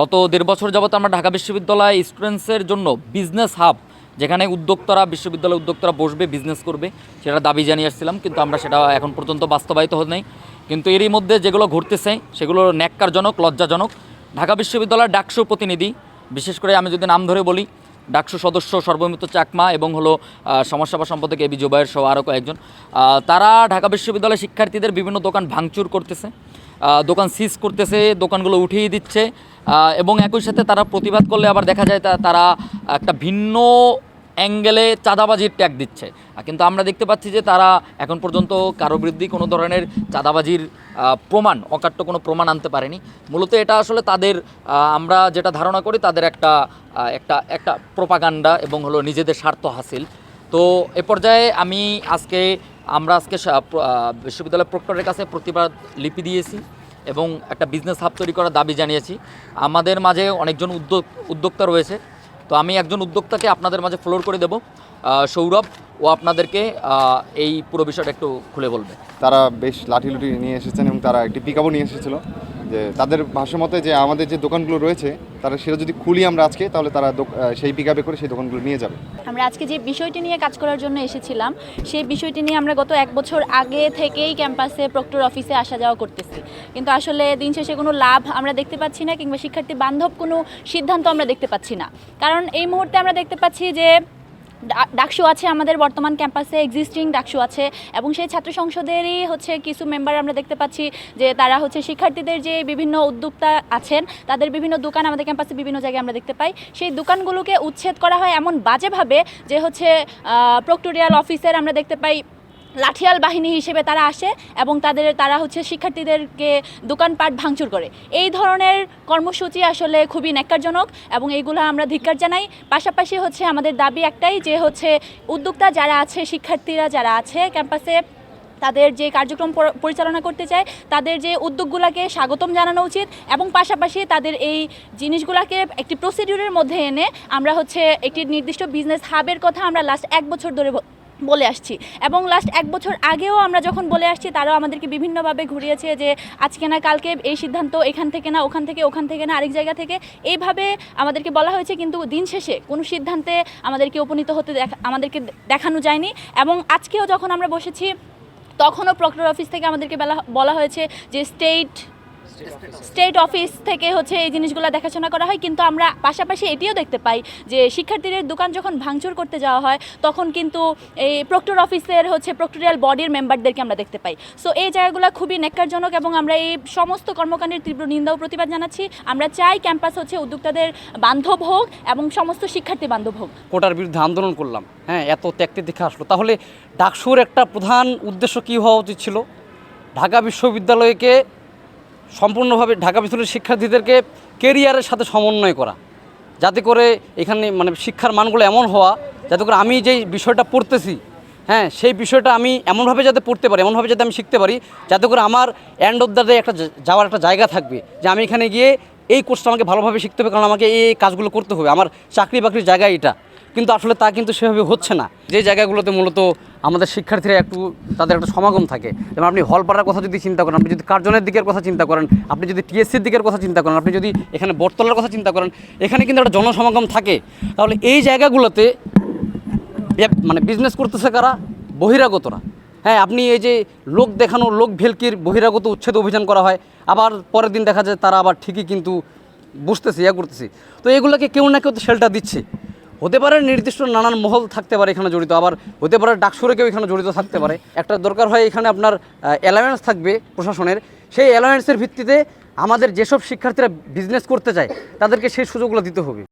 গত দেড় বছর যাবত আমরা ঢাকা বিশ্ববিদ্যালয় স্টুডেন্টসের জন্য বিজনেস হাব যেখানে উদ্যোক্তারা বিশ্ববিদ্যালয় উদ্যোক্তারা বসবে বিজনেস করবে সেটা দাবি জানিয়ে আসছিলাম কিন্তু আমরা সেটা এখন পর্যন্ত বাস্তবায়িত হতে নাই। কিন্তু এরই মধ্যে যেগুলো ঘটতেছে সেগুলো ন্যাক্কারজনক লজ্জাজনক। ঢাকা বিশ্ববিদ্যালয়ের ডাকসু প্রতিনিধি বিশেষ করে আমি যদি নাম ধরে বলি ডাকসু সদস্য সর্বমিত চাকমা এবং হলো আহ, সমাজসেবা সম্পাদক এবি জুবাইর সহ আরও কয়েকজন। তারা ঢাকা বিশ্ববিদ্যালয়ের শিক্ষার্থীদের বিভিন্ন দোকান ভাঙচুর করতেছে। দোকান সিজ করতেছে, দোকানগুলো উঠিয়ে দিচ্ছে। এবং একই সাথে তারা প্রতিবাদ করলে আবার দেখা যায় তারা একটা ভিন্ন অ্যাঙ্গেলে চাঁদাবাজির ট্যাগ দিচ্ছে। কিন্তু আমরা দেখতে পাচ্ছি যে তারা এখন পর্যন্ত কারও বিরুদ্ধে কোনো ধরনের চাঁদাবাজির প্রমাণ, অকাট্য কোনো প্রমাণ আনতে পারেনি। মূলত এটা আসলে তাদের আমরা যেটা ধারণা করি তাদের একটা একটা একটা প্রোপাগান্ডা এবং হলো নিজেদের স্বার্থ হাসিল। তো এ পর্যায়ে আমি আজকে আমরা আজকে বিশ্ববিদ্যালয় প্রক্টরের কাছে প্রতিবাদ লিপি দিয়েছি এবং একটা বিজনেস হাব তৈরি করার দাবি জানিয়েছি। আমাদের মাঝে অনেকজন উদ্যোগ উদ্যোক্তা রয়েছে। তো আমি একজন উদ্যোক্তাকে আপনাদের মাঝে ফ্লোর করে দেব। সৌরভ, ও আপনাদেরকে এই পুরো বিষয়টা একটু খুলে বলবে। তারা বেশ লাঠি লুটি নিয়ে এসেছেন এবং তারা একটি পিকআপও নিয়ে এসেছিল। যে তাদের ভাষ্য মতে যে আমাদের যে দোকানগুলো রয়েছে তারা সেটা যদি খুলি আমরা আজকে, তাহলে তারা সেই পিক আপে করে সেই দোকানগুলো নিয়ে যাবে। আমরা আজকে যে বিষয়টি নিয়ে কাজ করার জন্য এসেছিলাম, সেই বিষয়টি নিয়ে আমরা গত এক বছর আগে থেকেই ক্যাম্পাসে, প্রক্টর অফিসে আসা যাওয়া করতেছি। কিন্তু আসলে দিন শেষে কোনো লাভ আমরা দেখতে পাচ্ছি না, কিংবা শিক্ষার্থী বান্ধব কোনো সিদ্ধান্ত আমরা দেখতে পাচ্ছি না। কারণ এই মুহূর্তে আমরা দেখতে পাচ্ছি যে ডাকসু আছে আমাদের বর্তমান ক্যাম্পাসে এক্সিস্টিং ডাকসু আছে এবং সেই ছাত্র সংসদেরই হচ্ছে কিছু মেম্বার আমরা দেখতে পাচ্ছি যে তারা হচ্ছে শিক্ষার্থীদের যে বিভিন্ন উদ্যোক্তা আছেন, তাদের বিভিন্ন দোকান আমাদের ক্যাম্পাসে বিভিন্ন জায়গায় আমরা দেখতে পাই। সেই দোকানগুলোকে উচ্ছেদ করা হয় এমন বাজেভাবে যে হচ্ছে প্রক্টোরিয়াল অফিসের আমরা দেখতে পাই লাঠিয়াল বাহিনী হিসেবে তারা আসে এবং তাদের, তারা হচ্ছে শিক্ষার্থীদেরকে দোকানপাট ভাঙচুর করে। এই ধরনের কর্মসূচি আসলে খুবই ন্যাক্কারজনক এবং এইগুলো আমরা ধিক্কার জানাই। পাশাপাশি হচ্ছে আমাদের দাবি একটাই যে হচ্ছে উদ্যোক্তা যারা আছে, শিক্ষার্থীরা যারা আছে ক্যাম্পাসে, তাদের যে কার্যক্রম পরিচালনা করতে চায়, তাদের যে উদ্যোগগুলোকে স্বাগতম জানানো উচিত এবং পাশাপাশি তাদের এই জিনিসগুলোকে একটি প্রসিডিউরের মধ্যে এনে আমরা হচ্ছে একটি নির্দিষ্ট বিজনেস হাবের কথা আমরা লাস্ট এক বছর ধরে বলে আসছি। এবং লাস্ট এক বছর আগেও আমরা যখন বলে আসছি, তারাও আমাদেরকে বিভিন্নভাবে ঘুরিয়েছে যে, আজকে না, কালকে এই সিদ্ধান্ত, এখান থেকে না, ওখান থেকে ওখান থেকে না, আরেক জায়গা থেকে। এইভাবে আমাদেরকে বলা হয়েছে, কিন্তু দিন শেষে কোনো সিদ্ধান্তে আমাদেরকে উপনীত হতে দেখা, আমাদেরকে দেখানো যায়নি। এবং আজকেও যখন আমরা বসেছি, তখনও প্রক্টর অফিস থেকে আমাদেরকে বলা বলা হয়েছে যে স্টেট স্টেট অফিস থেকে হচ্ছে এই জিনিসগুলো দেখাশোনা করা হয়, কিন্তু আমরা পাশাপাশি এটিও দেখতে পাই যে শিক্ষার্থীদের দোকান যখন ভাঙচুর করতে যাওয়া হয়, তখন কিন্তু এই প্রক্টর অফিসের হচ্ছে প্রক্টোরিয়াল বডির মেম্বারদেরকে আমরা দেখতে পাই। সো এই জায়গাগুলো খুবই নেককারজনক এবং আমরা এই সমস্ত কর্মকাণ্ডের তীব্র নিন্দা ও প্রতিবাদ জানাচ্ছি। আমরা চাই ক্যাম্পাস হচ্ছে উদ্যোক্তাদের বান্ধব হোক এবং সমস্ত শিক্ষার্থী বান্ধব হোক। কোটার বিরুদ্ধে আন্দোলন করলাম। হ্যাঁ এত ত্যাগতে দেখে আসলো। তাহলে ডাকসুর একটা প্রধান উদ্দেশ্য কী হওয়া উচিত ছিল? ঢাকা বিশ্ববিদ্যালয়কে সম্পূর্ণভাবে ঢাকা বিশ্ববিদ্যালয়ের শিক্ষার্থীদেরকে কেরিয়ারের সাথে সমন্বয় করা। যাতে করে এখানে মানে শিক্ষার মানগুলো এমন হওয়া, যাতে করে আমি যেই বিষয়টা পড়তেছি হ্যাঁ সেই বিষয়টা আমি এমনভাবে যাতে পড়তে পারি, এমনভাবে যাতে আমি শিখতে পারি, যাতে করে আমার এন্ড অফ দ্য ডে একটা যাওয়ার একটা জায়গা থাকবে যে আমি এখানে গিয়ে এই কোর্সটা আমাকে ভালোভাবে শিখতে হবে, কারণ আমাকে এই কাজগুলো করতে হবে। আমার চাকরি বাকরির জায়গা এটা। কিন্তু আসলে তা কিন্তু সেভাবে হচ্ছে না। যে জায়গাগুলোতে মূলত আমাদের শিক্ষার্থীরা একটু তাদের একটা সমাগম থাকে, যেমন আপনি হল পাড়ার কথা যদি চিন্তা করেন, আপনি যদি কার্জনের দিকের কথা চিন্তা করেন, আপনি যদি টিএসসির দিকের কথা চিন্তা করেন, আপনি যদি এখানে বটতলার কথা চিন্তা করেন, এখানে কিন্তু একটা জনসমাগম থাকে। তাহলে এই জায়গাগুলোতে মানে বিজনেস করতেছে কারা? বহিরাগতরা। হ্যাঁ আপনি এই যে লোক দেখানো, লোক ভেলকির বহিরাগত উচ্ছেদ অভিযান করা হয়, আবার পরের দিন দেখা যায় তারা আবার ঠিকই কিন্তু বুঝতেছে, ইয়া করতেছে। তো এগুলোকে কেউ না কেউ তো শেল্টার দিচ্ছে। হতে পারে নির্দিষ্ট নানান মহল থাকতে পারে এখানে জড়িত, আবার হতে পারে ডাকসুরে কেউ এখানে জড়িত থাকতে পারে। একটা দরকার হয় এখানে আপনার অ্যালায়েন্স থাকবে প্রশাসনের। সেই অ্যালায়েন্সের ভিত্তিতে আমাদের যেসব শিক্ষার্থীরা বিজনেস করতে চায়, তাদেরকে সেই সুযোগগুলো দিতে হবে।